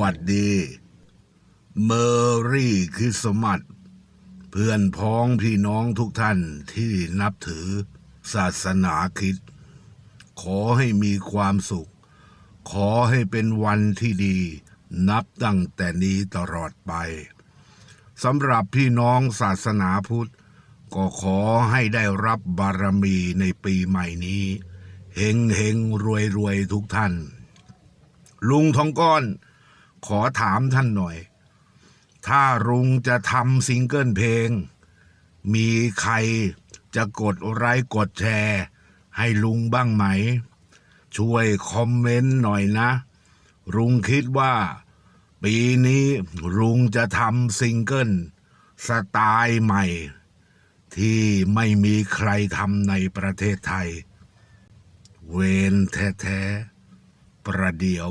วัสดีเมอรี่คริสต์มาสเพื่อนพ้องพี่น้องทุกท่านที่นับถือศาสนาคริสต์ขอให้มีความสุข ขอให้เป็นวันที่ดี นับตั้งแต่นี้ตลอดไปสำหรับพี่น้องศาสนาพุทธ ก็ขอให้ได้รับบารมีในปีใหม่นี้เฮงเฮงรวยรวยทุกท่าน ลุงทองก้อน ขอถามท่านหน่อย ถ้าลุงจะทำซิงเกิลเพลง มีใครจะกดไลค์กดแชร์ ให้ลุงบ้างไหม ช่วยคอมเมนต์หน่อยนะลุงคิดว่า ปีนี้ลุงจะทำซิงเกิลสไตล์ใหม่ ที่ไม่มีใครทำในประเทศไทย เวนแท้ๆประเดี๋ยว